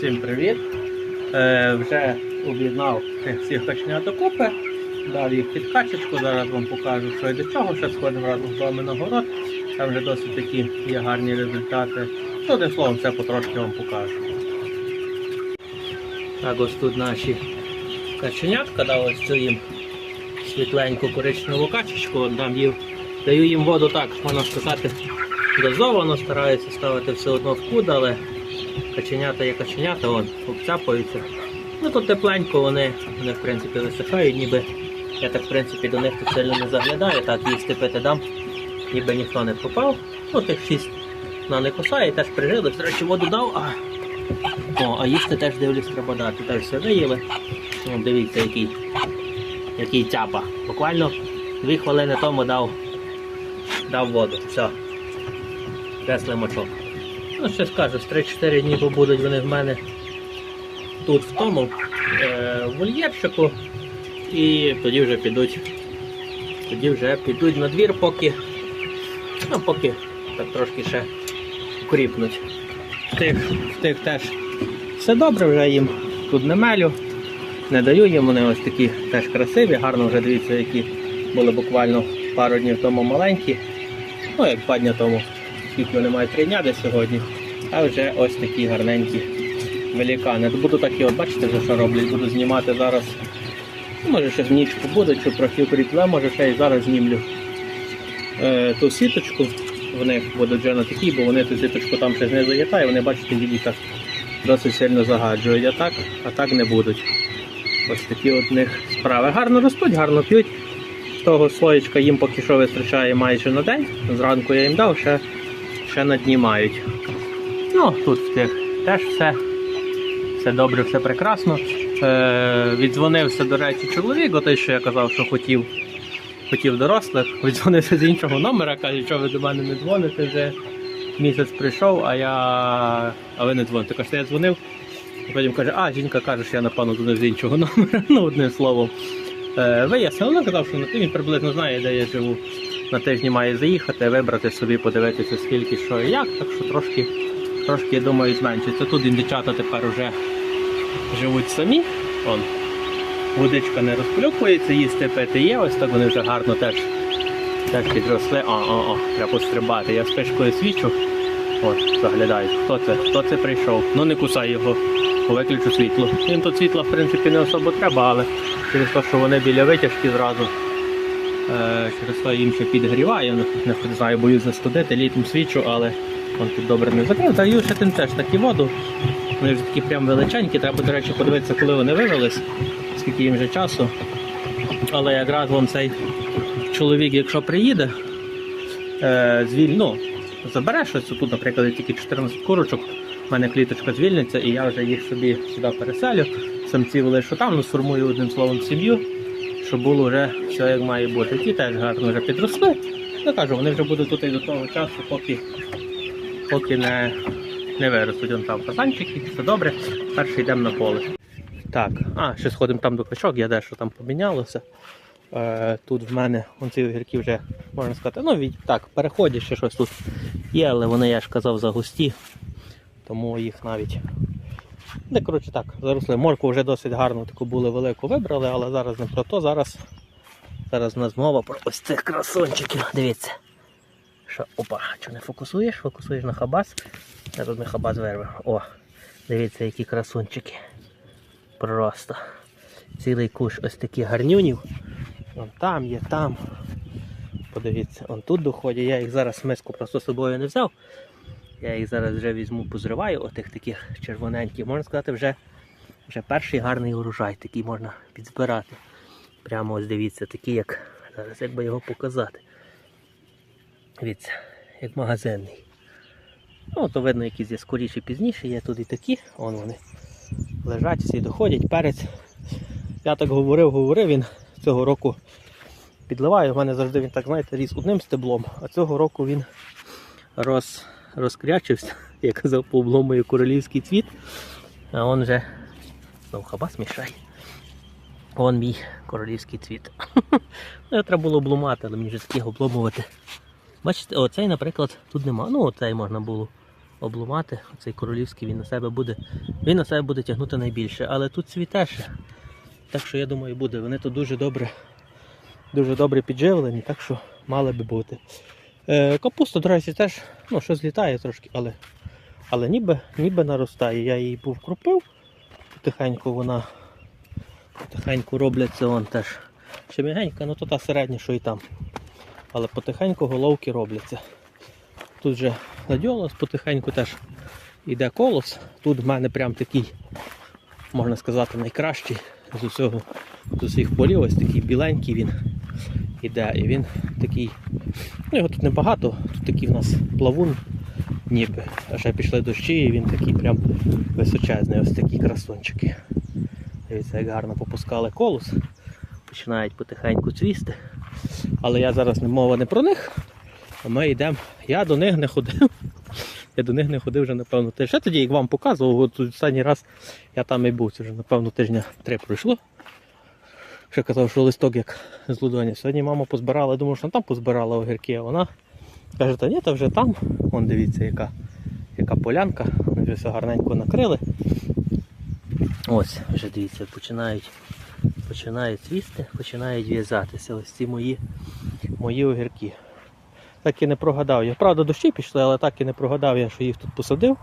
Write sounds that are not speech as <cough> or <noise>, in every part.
Всім привіт! Е, вже об'єднав всіх каченят докупи, дав їх під качечку, зараз вам покажу, що і до чого. Ще сходимо разом з вами на город. Там вже досить такі є гарні результати. Ну, одним словом, все потрошки вам покажу. Так, ось тут наші каченятка, дав ось цю їм світленьку коричневу качечку, дам їм, даю їм воду так, можна сказати, дозовано, стараюся ставити все одно в куд, але каченята є каченята, вон, обцяпаються. Ну тут тепленько вони, вони в принципі висихають, ніби я так в принципі до них тут сильно не заглядаю, так їсти пити дам, ніби ніхто не попав. Ну тих шість на не кусає, теж прижились. До речі, воду дав, а, О, а їсти теж дивлюсь треба дати. Теж все виїли. О, дивіться, який, який цяпа. Буквально дві хвилини тому дав, дав воду. Все. Без лимочок. Ну, ще скажу, з 3-4 дні побудуть вони в мене тут в тому е, вольєрчику. І тоді вже підуть. Тоді вже підуть на двір, поки, ну, поки так трошки ще кріпнуть. В тих, в тих теж все добре, вже їм тут не мелю, не даю їм, вони ось такі теж красиві, гарно вже дивіться, які були буквально пару днів тому маленькі. Ну, як два дні тому, скільки вони мають три сьогодні. А вже ось такі гарненькі великани. Буду такі, от бачите, вже що роблять, буду знімати зараз. Може ще в нічку буде, чи трохи укріпле, може ще і зараз знімлю е, ту сіточку. В них будуть вже на такі, бо вони ту сіточку там ще знизу є, і вони, бачите, її так досить сильно загаджують. А так, а так не будуть. Ось такі от них справи. Гарно ростуть, гарно п'ють. Того слоєчка їм поки що вистачає майже на день. Зранку я їм дав, ще, ще на дні мають. Ну, тут теж все. Все добре, все прекрасно. Е, віддзвонився, до речі, чоловік, отой, що я казав, що хотів, хотів дорослих. Віддзвонився з іншого номера, каже, що ви до мене не дзвоните вже. Місяць прийшов, а я. А ви не дзвоните. Каже, я дзвонив. Потім каже, а жінка каже, що я напевно дзвонив з іншого <laughs> номера. Ну, одним словом. Е, вияснив, він казав, що тиждень приблизно знає, де я живу. На тижні має заїхати, вибрати собі, подивитися, скільки що і як, так що трошки, трошки, я думаю, зменшиться. Тут індичата тепер вже живуть самі. Вон, водичка не розплюкується, їсти пити є, ось так вони вже гарно теж, теж підросли. О, о, о, треба пострибати. Я спишкою свічу. От, заглядають, хто це, хто це прийшов. Ну не кусай його, виключу світло. Їм тут світла в принципі не особо треба, але через те, що вони біля витяжки зразу. Е, через те їм ще підгріває, не, знаю, боюсь застудити, літом свічу, але он тут добре не закрив. Даю ще тим теж такі воду. Вони вже такі прям величенькі, треба, до речі, подивитися, коли вони вивелись, скільки їм вже часу. Але якраз вон цей чоловік, якщо приїде, е, звіль, ну, забере щось, тут, наприклад, тільки 14 курочок, в мене кліточка звільниться, і я вже їх собі сюди переселю. Самців лишу там, ну, сформую одним словом сім'ю, щоб було вже все як має бути. Ті теж гарно вже підросли. Ну кажу, вони вже будуть тут і до того часу, поки, поки не, не виростуть. Там фазанчики, все добре. Перший йдемо на поле. Так, а, ще сходимо там до качок, я дещо там помінялося. Е, тут в мене ці огірки вже, можна сказати, ну від, так, переходять ще щось тут є, але вони, я ж казав, загусті, тому їх навіть. Не коротше так, заросли. Морку вже досить гарно таку були велику вибрали, але зараз не про то. Зараз, зараз у нас мова про ось цих красончиків. Дивіться. Що, опа, що не фокусуєш? Фокусуєш на хабас. Тут не хабас вирве. О, дивіться, які красунчики. Просто. Цілий куш ось таких гарнюнів. Вон там є, там. Подивіться, он тут доходять. Я їх зараз миску просто з собою не взяв. Я їх зараз вже візьму, позриваю, отих таких червоненьких. Можна сказати, вже, вже перший гарний урожай, такий можна підзбирати. Прямо ось дивіться, такий, як зараз як би його показати. Дивіться, як магазинний. Ну, то видно, якісь є скоріші пізніше, є тут і такі, вон вони лежать, всі доходять, перець. Я так говорив, говорив, він цього року підливає. У мене завжди він так, знаєте, ріс одним стеблом, а цього року він роз, розкрячився, <laughs> я казав, по обломою королівський цвіт. А він вже знову хабас мішає. Вон мій королівський цвіт. <laughs> Ну, треба було обломати, але мені вже таких обломувати. Бачите, оцей, наприклад, тут нема. Ну, оцей можна було обломати. Цей королівський він на себе буде. Він на себе буде тягнути найбільше. Але тут цвіте ще. Так що я думаю, буде. Вони тут дуже добре, дуже добре підживлені, так що мали би бути. Е, капуста, до речі, теж ну, щось літає трошки, але, але ніби, ніби наростає. Я її був кропив, потихеньку вона потихеньку робляться вон теж. Ще м'ягенька, ну то та середня, що і там. Але потихеньку головки робляться. Тут же гладіолус потихеньку теж йде колос. Тут в мене прям такий, можна сказати, найкращий з усього з усіх полів. Ось такий біленький він іде. І він такий. Ну його тут небагато, тут такий в нас плавун, ніби. А ще пішли дощі, і він такий прям височезний, ось такі красунчики. Дивіться, як гарно попускали колос. Починають потихеньку цвісти. Але я зараз мова не про них. А ми йдемо. Я до них не ходив. <laughs> Я до них не ходив вже, напевно, тиждень. Ще тоді, як вам показував, останній раз я там і був, це вже, напевно, тижня три пройшло. Ще казав, що листок як з Лудоні. Сьогодні мама позбирала, я думав, що там позбирала огірки, а вона каже, та ні, та вже там. Вон дивіться, яка, яка полянка. Вони вже все гарненько накрили. Ось, вже дивіться, починають, починають цвісти, починають в'язатися. Ось ці мої, мої огірки. Так і не прогадав. Я правда дощі пішли, але так і не прогадав я, що їх тут посадив.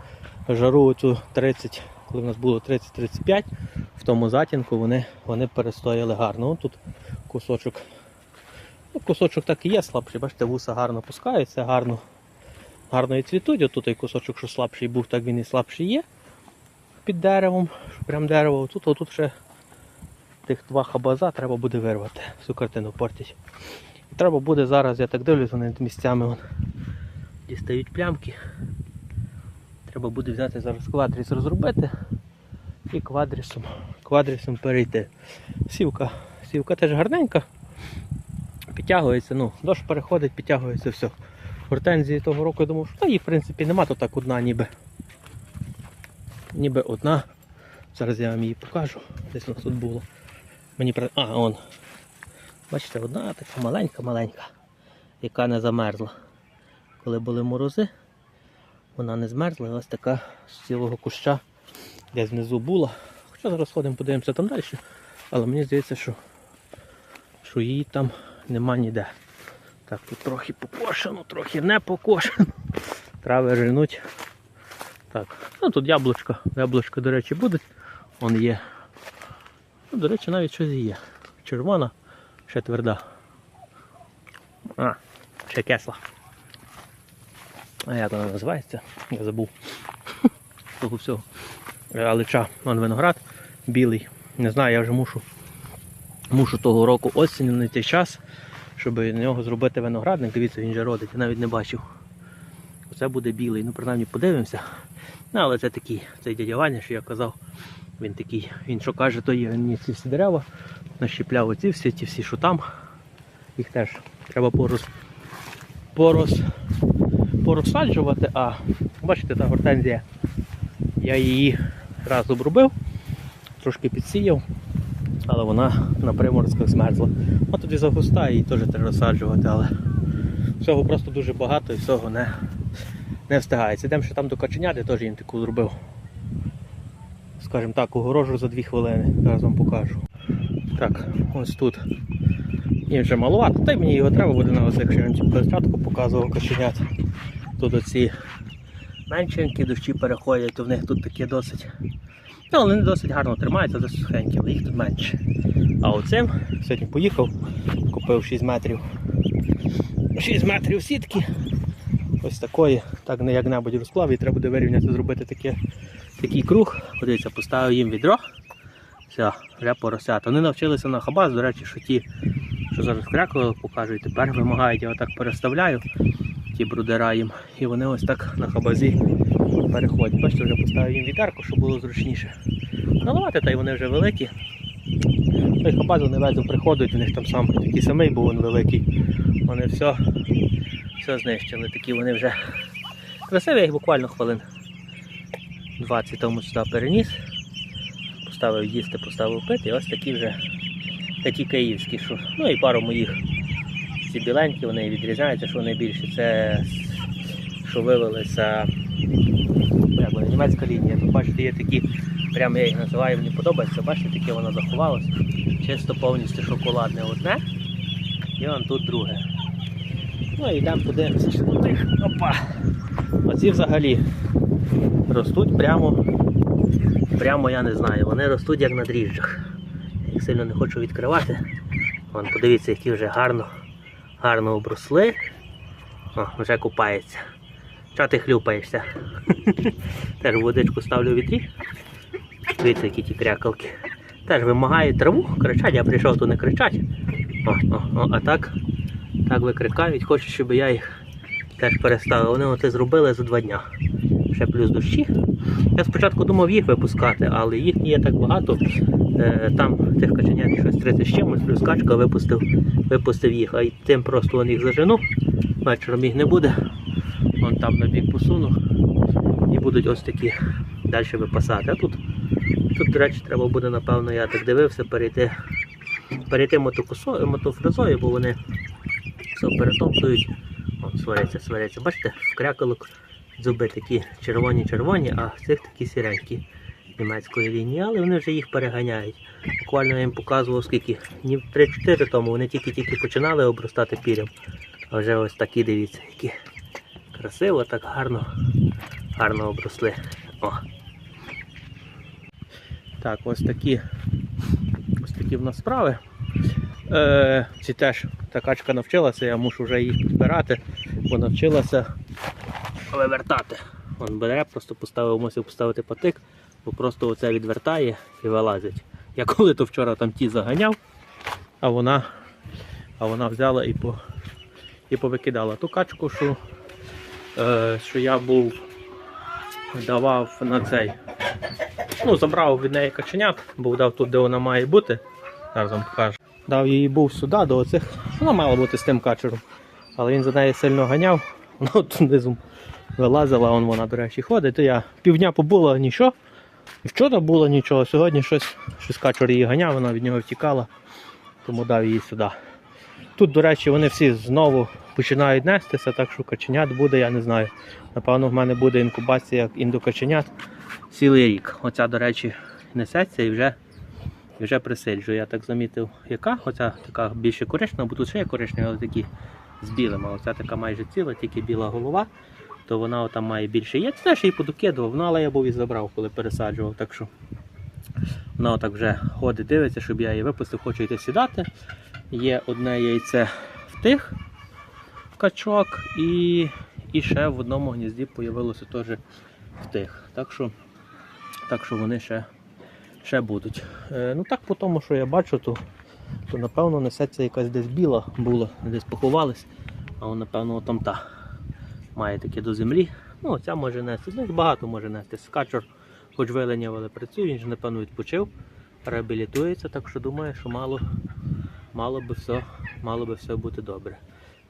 Жару оцю 30, коли в нас було 30-35, в тому затінку вони, вони перестояли гарно. Ось тут кусочок. Ну, кусочок так і є слабший, бачите, вуса гарно пускаються, гарно, гарно і цвітуть. Отут той кусочок, що слабший був, так він і слабший є під деревом, прям дерево. Тут, отут ще тих два хабаза треба буде вирвати, всю картину портять. І треба буде зараз, я так дивлюсь, вони місцями вон, дістають плямки. Треба буде взяти зараз квадріс розробити і квадрісом, квадрісом перейти. Сівка, сівка теж гарненька. Підтягується, ну, дощ переходить, підтягується все. Гортензії того року я думав, що та її в принципі нема, то так одна ніби. Ніби одна. Зараз я вам її покажу. Десь нас тут було. Мені А, он. Бачите, одна така маленька-маленька, яка не замерзла. Коли були морози, вона не змерзла, ось така з цілого куща десь внизу була. Хоча зараз ходимо, подивимося там далі. Але мені здається, що, що її там нема ніде. Так, тут трохи покошено, трохи не покошено. Трави ринуть. Так, ну тут яблучко. Яблучко, до речі, будуть. Вон є. Ну, до речі, навіть щось є. Червона, ще тверда. А, ще кисла. А як вона називається? Я забув. <laughs> Того всього. Алича, вон виноград білий. Не знаю, я вже мушу. Мушу того року осінь знайти час, щоб на нього зробити виноградник. Дивіться, він же родить, я навіть не бачив. Оце буде білий. Ну, принаймні подивимося. Ну, але це такий, цей дядя Ваня, що я казав, він такий, він що каже, то є він ці всі дерева, нащіпляв оці всі, ті всі, що там. Їх теж треба порос, порос, порозсаджувати, а бачите, та гортензія. Я її раз обробив, трошки підсіяв, але вона на приморозках змерзла. Вона тоді загустає, її теж треба розсаджувати, але всього просто дуже багато і всього не, не встигається. Йдемо ще там до каченяти, теж їм таку зробив. Скажімо так, огорожу за 2 хвилини. Зараз вам покажу. Так, ось тут. Їм вже маловато, та й мені його треба буде на ось, якщо я вам спочатку показував каченят. Тут оці меншенькі дощі переходять, то в них тут такі досить. Ну, вони досить гарно тримаються, досить сухенькі, але їх тут менше. А оцим сьогодні поїхав, купив 6 метрів. 6 метрів сітки. Ось такої, так не як-небудь розклав, і треба буде вирівняти, зробити таке, такий круг. Подивіться, поставив їм відро. Все, вже поросята. Вони навчилися на хабаз, до речі, що ті, що зараз крякали, покажу, і тепер вимагають, я отак переставляю ті брудера їм. І вони ось так на хабазі переходять. Бачите, вже поставив їм відерку, щоб було зручніше. Наливати, та й вони вже великі. Той хабаз вони везу приходять, у них там сам такий самий був він великий. Вони все, все знищили. Такі вони вже красиві, їх буквально хвилин 20 тому сюди переніс. Поставив їсти, поставив пити, і ось такі вже такі київські. Що. Ну і пару моїх ці біленькі, вони відрізняються, що вони більші. Це що вивелися німецька лінія. Тут бачите, є такі, прямо я їх називаю, мені подобається. Бачите, таке воно заховалося. Чисто повністю шоколадне одне. І вон тут друге. Ну і йдемо подивимося, що тут їх. Опа! Оці взагалі ростуть прямо, прямо я не знаю, вони ростуть як на дріжджах. Їх сильно не хочу відкривати. Вон, подивіться, які вже гарно, гарно обросли. О, вже купається. Чого ти хлюпаєшся? <laughs> Теж водичку ставлю в вітрі. Дивіться, які ті крякалки. Теж вимагають траву, кричать, я прийшов, то не кричать. О, о, о, а так, так викрикають, хочуть, щоб я їх теж переставив. Вони оце зробили за два дня. Ще плюс дощі. Я спочатку думав їх випускати, але їх є так багато. Е, Там тих каченят щось 30 з чимось, плюс качка випустив, випустив їх, а й тим просто он їх зажену. Вечором їх не буде. Вон там на бік посуну. І будуть ось такі далі випасати. А тут, тут, до речі, треба буде, напевно, я так дивився, перейти, перейти мотофрезою, бо вони все перетоптують. Вон, сваряться, сваряться. Бачите, в кряколок зуби такі червоні-червоні, а цих такі сіренькі німецької лінії, але вони вже їх переганяють. Буквально я їм показував скільки, днів 3-4 тому вони тільки-тільки починали обростати пірям. А вже ось такі дивіться, які красиво, так гарно, гарно обросли. О. Так, ось такі, ось такі в нас справи. Е, ці теж та навчилася, я мушу вже їх підбирати, бо навчилася вивертати. Вон бере, просто поставив, мусив поставити патик, бо просто оце відвертає і вилазить. Я коли то вчора там ті заганяв, а вона, а вона взяла і, по, і повикидала ту качку, що, е, що я був давав на цей. Ну, забрав від неї каченят, бо дав тут, де вона має бути. Зараз вам покажу. Дав її був сюди, до оцих. Вона мала бути з тим качером. Але він за нею сильно ганяв. <laughs> Вона тут внизу вилазила, вон вона, до речі, ходить. То я півдня побула нічого. Вчора було нічого, сьогодні щось, щось качур її ганяв, вона від нього втікала, тому дав її сюди. Тут, до речі, вони всі знову починають нестися, так що каченят буде, я не знаю. Напевно, в мене буде інкубація індокаченят цілий рік. Оця, до речі, несеться і вже, і вже присиджує. Я так замітив, яка. Оця така більше коричнева, бо тут ще є коричнева, але такі з білим. А оця така майже ціла, тільки біла голова, то вона там має більше. Я теж її подокидував, ну, але я був і забрав, коли пересаджував. Так що вона отак вже ходить, дивиться, щоб я її випустив, хочу йти сідати. Є одне яйце в тих качок і, і ще в одному гнізді появилося теж в тих. Так що, так що вони ще, ще будуть. Е, ну так по тому, що я бачу, то, то напевно несеться якась десь біла була, десь поховалась, а вона, напевно, там та має таке до землі. Ну, ця може нести. Ну, багато може нести. Скачор, хоч виленяв, але працює, він же, напевно, відпочив, реабілітується, так що думаю, що мало, мало би все, мало би все бути добре.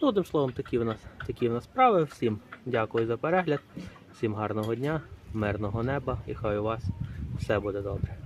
Ну, одним словом, такі в нас такі в нас справи. Всім дякую за перегляд, всім гарного дня, мирного неба і хай у вас все буде добре.